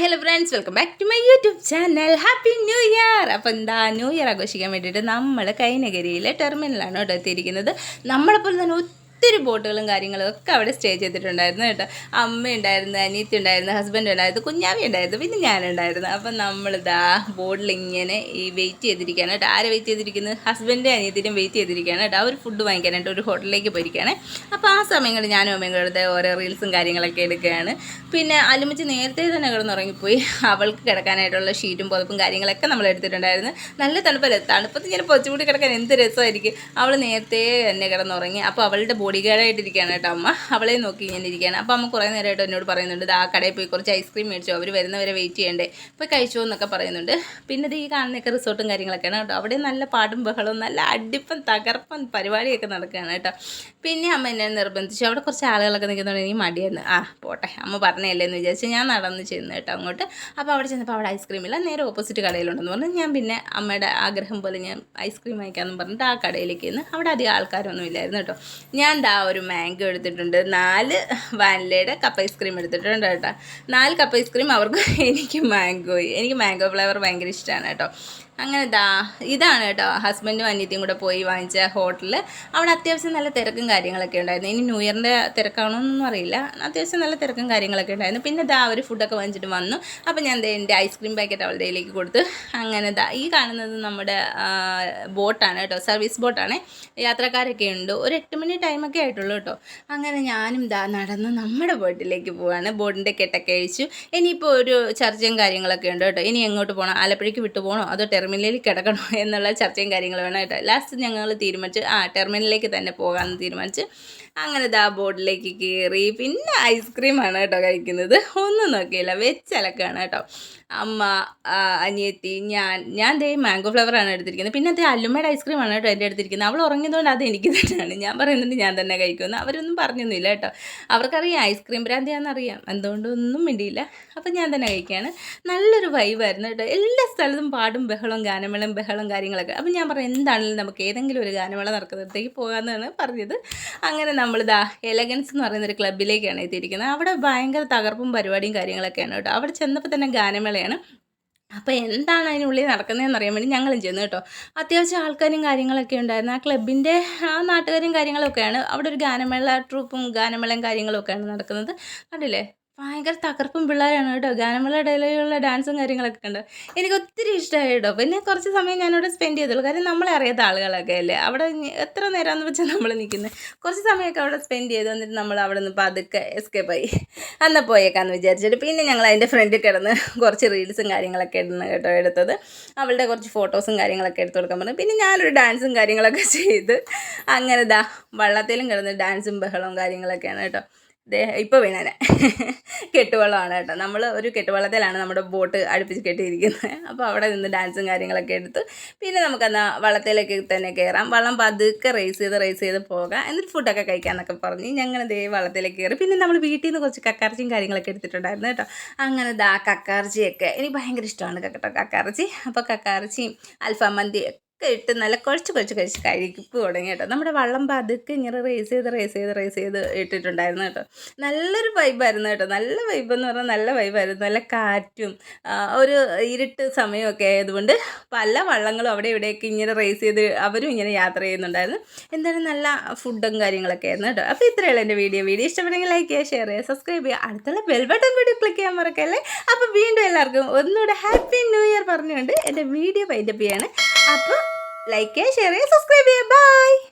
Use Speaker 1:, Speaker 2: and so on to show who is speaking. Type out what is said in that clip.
Speaker 1: Hi hello friends welcome back to my YouTube channel happy new year അപ്പോൾ എന്താ new year ആഘോഷിക്കാൻ വേണ്ടിയിട്ട് നമ്മൾ കൈനഗരിയിലെ ടെർമിനലാണ് കേട്ടോ എത്തിയിരിക്കുന്നത്. നമ്മളെപ്പോലെ തന്നെ ഒത്തിരി ബോട്ടുകളും കാര്യങ്ങളും ഒക്കെ അവിടെ സ്റ്റേ ചെയ്തിട്ടുണ്ടായിരുന്നു കേട്ടോ. അമ്മ ഉണ്ടായിരുന്നു അനിയത്തി ഉണ്ടായിരുന്നു ഹസ്ബൻഡ് ഉണ്ടായിരുന്നു കുഞ്ഞാവി ഉണ്ടായിരുന്നു പിന്നെ ഞാനുണ്ടായിരുന്നു അപ്പം നമ്മളിതാ ബോട്ടിൽ ഇങ്ങനെ ഈ വെയിറ്റ് ചെയ്തിരിക്കുകയാണ് കേട്ടോ. ആരെ വെയിറ്റ് ചെയ്തിരിക്കുന്നത് ഹസ്ബൻഡിന്റെ അനിയത്തിനും വെയിറ്റ് ചെയ്തിരിക്കുകയാണ് കേട്ടോ. അവർ ഫുഡ് വാങ്ങിക്കാനായിട്ട് ഒരു ഹോട്ടലിലേക്ക് പോയിരിക്കുകയാണ്. അപ്പോൾ ആ സമയങ്ങളിൽ ഞാനും അമ്മയും കൂടെ ഓരോ റീൽസും കാര്യങ്ങളൊക്കെ എടുക്കുകയാണ്. പിന്നെ അലുമിച്ച് നേരത്തെ തന്നെ കിടന്നുറങ്ങിപ്പോയി. അവൾക്ക് കിടക്കാനായിട്ടുള്ള ഷീറ്റും പുതപ്പും കാര്യങ്ങളൊക്കെ നമ്മൾ എടുത്തിട്ടുണ്ടായിരുന്നു. നല്ല തണുപ്പല്ലേ? തണുപ്പത്ത് ഇങ്ങനെ പൊച്ചുകൂടി കിടക്കാൻ എന്ത് രസമായിരിക്കും? അവൾ നേരത്തെ തന്നെ കിടന്നുറങ്ങി. അപ്പോൾ അവളുടെ ഗാർഡായിട്ടിരിക്കുകയാണ് കേട്ടോ അമ്മ. അവളെ നോക്കി ഇങ്ങനെ ഇരിക്കുകയാണ്. അപ്പോൾ അമ്മ കുറേ നേരമായിട്ട് എന്നോട് പറയുന്നുണ്ട് "ദാ ആ കടയിൽ പോയി കുറച്ച് ഐസ്ക്രീം മേടിച്ചോ. അവർ വരുന്നവരെ വെയിറ്റ് ചെയ്യണ്ടേ. പോയി കഴിച്ചോ എന്നൊക്കെ പറയുന്നുണ്ട്. പിന്നെ ഇത് ഈ കാണുന്നൊക്കെ റിസോർട്ടും കാര്യങ്ങളൊക്കെയാണ് കേട്ടോ. അവിടെ നല്ല പാടും ബഹളവും നല്ല അടിപ്പൻ തകർപ്പൻ പരിപാടിയൊക്കെ നടക്കുകയാണ് കേട്ടോ. പിന്നെ അമ്മ എന്നെ നിർബന്ധിച്ചു. അവിടെ കുറച്ച് ആളുകളൊക്കെ നിൽക്കുന്നുണ്ട്. എനിക്ക് മടിയായിരുന്നു ആ പോട്ടെ. അമ്മ പറഞ്ഞല്ലേ എന്ന് വിചാരിച്ചു ഞാൻ നടന്ന് ചെന്ന് കേട്ടോ അങ്ങോട്ട്. അപ്പോൾ അവിടെ ചെന്നപ്പോൾ അവിടെ ഐസ്ക്രീം ഇല്ല. നേരെ ഓപ്പോസിറ്റ് കടയിലുണ്ടെന്ന് പറഞ്ഞു. ഞാൻ പിന്നെ അമ്മയുടെ ആഗ്രഹം പോലെ ഞാൻ ഐസ്ക്രീം വാങ്ങിക്കാമെന്ന് പറഞ്ഞിട്ട് ആ കടയിലേക്ക് ഇന്ന് അവിടെ അധികം ആൾക്കാരൊന്നും ഇല്ലായിരുന്നു കേട്ടോ. ഞാൻ ദാ ഒരു മാംഗോ എടുത്തിട്ടുണ്ട്. നാല് വാനിലയുടെ കപ്പ് ഐസ്ക്രീം എടുത്തിട്ടുണ്ട് കേട്ടോ. നാല് കപ്പ് ഐസ്ക്രീം അവർക്ക് എനിക്ക് മാംഗോ എനിക്ക് മാംഗോ ഫ്ലേവർ ഭയങ്കര ഇഷ്ടമാണ് കേട്ടോ. അങ്ങനെ ദാ ഇതാണ് കേട്ടോ. ഹസ്ബൻഡും അനിയത്തിയും കൂടെ പോയി വാങ്ങിച്ച ഹോട്ടലിൽ അവിടെ അത്യാവശ്യം നല്ല തിരക്കും കാര്യങ്ങളൊക്കെ ഉണ്ടായിരുന്നു. ഇനി ന്യൂ ഇയറിന്റെ തിരക്കാണോ എന്നൊന്നും അറിയില്ല. അത്യാവശ്യം നല്ല തിരക്കും കാര്യങ്ങളൊക്കെ ഉണ്ടായിരുന്നു. പിന്നെ ദാ അവർ ഫുഡൊക്കെ വാങ്ങിച്ചിട്ട് വന്നു. അപ്പോൾ ഞാൻ എന്റെ ഐസ്ക്രീം പാക്കറ്റ് അവളുടെ കയ്യിലേക്ക് കൊടുത്ത് അങ്ങനെ ദാ ഈ കാണുന്നത് നമ്മുടെ ബോട്ടാണ് കേട്ടോ. സർവീസ് ബോട്ടാണ്. യാത്രക്കാരൊക്കെ ഉണ്ട്. ഒരു എട്ട് മണി ടൈമൊക്കെ ആയിട്ടുള്ളൂ കേട്ടോ. അങ്ങനെ ഞാനും ദാ നടന്ന് നമ്മുടെ ബോട്ടിലേക്ക് പോവാണ്. ബോട്ടിന്റെ കെട്ടൊക്കെ അഴിച്ചു. ഇനിയിപ്പോൾ ഒരു ചർച്ചയും കാര്യങ്ങളൊക്കെ ഉണ്ട് കേട്ടോ. ഇനി എങ്ങോട്ട് പോകണം ആലപ്പുഴയ്ക്ക് വിട്ടു പോകണോ അതോ ടെർമിനലിൽ കിടക്കണോ എന്നുള്ള ചർച്ചയും കാര്യങ്ങളും വേണം കേട്ടോ. ലാസ്റ്റ് ഞങ്ങൾ തീരുമാനിച്ചു ആ ടെർമിനലിലേക്ക് തന്നെ പോകാമെന്ന് തീരുമാനിച്ച് അങ്ങനെ ദാ ബോർഡിലേക്ക് കയറി പിന്നെ ഐസ്ക്രീമാണ് കേട്ടോ കഴിക്കുന്നത്. ഒന്നും നോക്കിയില്ല വെച്ചലക്കാണ് കേട്ടോ. അമ്മ അനിയത്തി ഞാൻ ഞാൻ ദേ മാംഗോ ഫ്ലവറാണ് എടുത്തിരിക്കുന്നത്. പിന്നെ അതേ അല്ലുമ്മയുടെ ഐസ്ക്രീമാണ് കേട്ടോ എന്റെ എടുത്തിരിക്കുന്നത് അവൾ ഉറങ്ങിയതുകൊണ്ട് അത് എനിക്ക് തന്നെയാണ്. ഞാൻ പറയുന്നുണ്ട് ഞാൻ തന്നെ കഴിക്കുമെന്ന്. അവരൊന്നും പറഞ്ഞൊന്നുമില്ല കേട്ടോ. അവർക്കറിയാം ഐസ്ക്രീം ഭ്രാന്തിയാണെന്നറിയാം എന്തുകൊണ്ടൊന്നും മിണ്ടിയില്ല. അപ്പം ഞാൻ തന്നെ കഴിക്കുകയാണ്. നല്ലൊരു വൈബായിരുന്നു കേട്ടോ. എല്ലാ സ്ഥലത്തും പാടും ബഹളവും ഗാനമേളം ബഹളം കാര്യങ്ങളൊക്കെ. അപ്പം ഞാൻ പറഞ്ഞു എന്താണെങ്കിലും നമുക്ക് ഏതെങ്കിലും ഒരു ഗാനമേള നടക്കുന്നിടത്തേക്ക് പോകാമെന്നാണ് പറഞ്ഞത്. അങ്ങനെ നമ്മൾ നമ്മളിതാ എലഗൻസ് എന്ന് പറയുന്ന ഒരു ക്ലബിലേക്കാണ് എത്തിയിരിക്കുന്നത്. അവിടെ ഭയങ്കര തകർപ്പും പരിപാടിയും കാര്യങ്ങളൊക്കെയാണ് കേട്ടോ. അവിടെ ചെന്നപ്പോൾ തന്നെ ഗാനമേളയാണ്. അപ്പോൾ എന്താണ് അതിനുള്ളിൽ നടക്കുന്നതെന്ന് അറിയാൻ വേണ്ടി ഞങ്ങളും ചെന്നു കേട്ടോ. അത്യാവശ്യം ആൾക്കാരും കാര്യങ്ങളൊക്കെ ഉണ്ടായിരുന്നു. ആ ക്ലബിന്റെ ആ നാട്ടുകാരും കാര്യങ്ങളൊക്കെയാണ്. അവിടെ ഒരു ഗാനമേള ട്രൂപ്പും ഗാനമേളയും കാര്യങ്ങളൊക്കെയാണ് നടക്കുന്നത്. കണ്ടില്ലേ? ഭയങ്കര തകർപ്പും പിള്ളേരാണ് കേട്ടോ. ഗാനമേള ഇടയിലുള്ള ഡാൻസും കാര്യങ്ങളൊക്കെ ഉണ്ട് എനിക്ക് ഒത്തിരി ഇഷ്ടമായി കേട്ടോ. പിന്നെ കുറച്ച് സമയം ഞാനവിടെ സ്പെൻഡ് ചെയ്തുള്ളൂ. കാര്യം നമ്മളെ അറിയാത്ത ആളുകളൊക്കെ അല്ലേ? അവിടെ എത്ര നേരമാണെന്ന് വെച്ചാൽ നമ്മൾ നിൽക്കുന്നത് കുറച്ച് സമയമൊക്കെ അവിടെ സ്പെൻഡ് ചെയ്ത് വന്നിട്ട് നമ്മൾ അവിടെ നിന്ന് പതുക്കെ എസ്കേപ്പ് ആയി. എന്നാൽ പോയേക്കാന്ന് വിചാരിച്ചിട്ട് പിന്നെ ഞങ്ങൾ അതിന്റെ ഫ്രണ്ടിൽ കിടന്ന് കുറച്ച് റീൽസും കാര്യങ്ങളൊക്കെ ഇടുന്നു കേട്ടോ എടുത്തത്. അവളുടെ കുറച്ച് ഫോട്ടോസും കാര്യങ്ങളൊക്കെ എടുത്തു കൊടുക്കാൻ പറഞ്ഞു. പിന്നെ ഞാനൊരു ഡാൻസും കാര്യങ്ങളൊക്കെ ചെയ്ത് അങ്ങനെ ദാ വള്ളത്തിലും കിടന്ന് ഡാൻസും ബഹളവും കാര്യങ്ങളൊക്കെയാണ് കേട്ടോ. ഇപ്പോൾ വീണനെ. കെട്ടുവള്ളമാണ് കേട്ടോ. നമ്മൾ ഒരു കെട്ടുവള്ളത്തിലാണ് നമ്മുടെ ബോട്ട് അടുപ്പിച്ച് കെട്ടിയിരിക്കുന്നത്. അപ്പോൾ അവിടെ നിന്ന് ഡാൻസും കാര്യങ്ങളൊക്കെ എടുത്ത് പിന്നെ നമുക്കെന്നാ വള്ളത്തിലേക്ക് തന്നെ കയറാം വള്ളം പതുക്കെ റേസ് ചെയ്ത് റേസ് ചെയ്ത് പോകാം. എന്നിട്ട് ഫുഡൊക്കെ കഴിക്കാമെന്നൊക്കെ പറഞ്ഞ് ഞങ്ങൾ ദേ വള്ളത്തിലേക്ക് കയറി പിന്നെ നമ്മൾ വീട്ടിൽ നിന്ന് കുറച്ച് കക്കാർച്ചിയും കാര്യങ്ങളൊക്കെ എടുത്തിട്ടുണ്ടായിരുന്നു കേട്ടോ. അങ്ങനെ ദാ കക്കാർച്ചിയൊക്കെ എനിക്ക് ഭയങ്കര ഇഷ്ടമാണ് കേട്ടോ കക്കാർച്ചി അപ്പോൾ കക്കാർച്ചിയും അൽഫാം മന്തി ഒക്കെ ഇട്ട് നല്ല കുഴച്ച് കുഴച്ച് കഴിച്ച് കഴിപ്പ് തുടങ്ങി കേട്ടോ. നമ്മുടെ വള്ളം പതുക്കെ ഇങ്ങനെ റേസ് ചെയ്ത് റേസ് ചെയ്ത് റേസ് ചെയ്ത് ഇട്ടിട്ടുണ്ടായിരുന്നു കേട്ടോ. നല്ലൊരു വൈബായിരുന്നു കേട്ടോ. നല്ല വൈബ് എന്ന് പറഞ്ഞാൽ നല്ല വൈബായിരുന്നു നല്ല കാറ്റും ഒരു ഇരുട്ട് സമയമൊക്കെ ആയതുകൊണ്ട് പല വള്ളങ്ങളും അവിടെ ഇവിടെയൊക്കെ ഇങ്ങനെ റേസ് ചെയ്ത് അവരും ഇങ്ങനെ യാത്ര ചെയ്യുന്നുണ്ടായിരുന്നു. എന്തായാലും നല്ല ഫുഡും കാര്യങ്ങളൊക്കെ ആയിരുന്നു കേട്ടോ. അപ്പോൾ ഇത്രയുള്ള എന്റെ വീഡിയോ വീഡിയോ ഇഷ്ടപ്പെടുമെങ്കിൽ ലൈക്ക് ചെയ്യുക ഷെയർ ചെയ്യുക സബ്സ്ക്രൈബ് ചെയ്യുക. അടുത്തുള്ള ബെൽ ബട്ടൺ കൂടി ക്ലിക്ക് ചെയ്യാൻ മറക്കല്ലേ? അപ്പോൾ വീണ്ടും എല്ലാവർക്കും ഒന്നുകൂടെ ഹാപ്പി ന്യൂ ഇയർ പറഞ്ഞുകൊണ്ട് എന്റെ വീഡിയോ വൈൻഡപ്പ് ചെയ്യാണ്. അപ്പോൾ ലൈക്ക് ചെയ്യുക ഷെയർ ചെയ്യുക സബ്സ്ക്രൈബ് ചെയ്യുക ബൈ